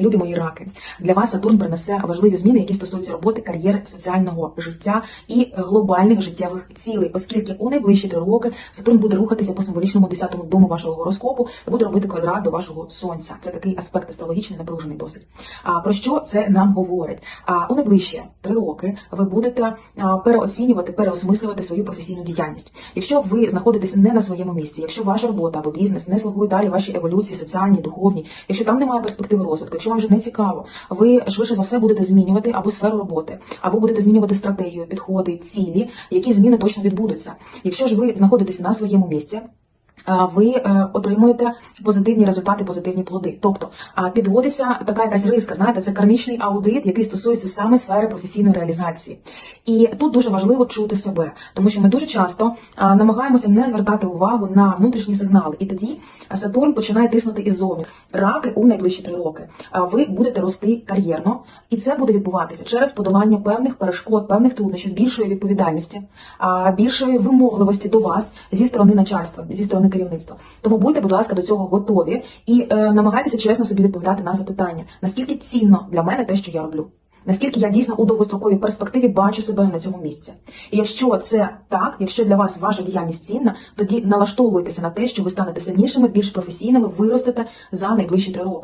Любі мої раки, для вас Сатурн принесе важливі зміни, які стосуються роботи, кар'єри, соціального життя і глобальних життєвих цілей, оскільки у найближчі три роки Сатурн буде рухатися по символічному 10-му дому вашого гороскопу і буде робити квадрат до вашого сонця. Це такий аспект астрологічний, напружений досить. А про що це нам говорить? А у найближчі три роки ви будете переоцінювати, переосмислювати свою професійну діяльність. Якщо ви знаходитесь не на своєму місці, якщо ваша робота або бізнес не слугує далі вашій еволюції, соціальній, духовній, якщо там немає перспективи розвитку, якщо вам вже не цікаво, ви швидше за все будете змінювати або сферу роботи, або будете змінювати стратегію, підходи, цілі, які зміни точно відбудуться. Якщо ж ви знаходитесь на своєму місці. Ви е, отримуєте позитивні результати, позитивні плоди. Тобто підводиться така якась риска. Знаєте, це кармічний аудит, який стосується саме сфери професійної реалізації. І тут дуже важливо чути себе, тому що ми дуже часто намагаємося не звертати увагу на внутрішні сигнали. І тоді Сатурн починає тиснути іззовні. Раки у найближчі три роки. Ви будете рости кар'єрно, і це буде відбуватися через подолання певних перешкод, певних труднощів, більшої відповідальності, більшої вимогливості до вас зі сторони начальства, зі сторони керівництва. Тому будьте, будь ласка, до цього готові і е, намагайтеся чесно собі відповідати на запитання, наскільки цінно для мене те, що я роблю. Наскільки я дійсно у довгостроковій перспективі бачу себе на цьому місці, і якщо це так, якщо для вас ваша діяльність цінна, тоді налаштовуйтеся на те, що ви станете сильнішими, більш професійними, виростете за найближчі три роки.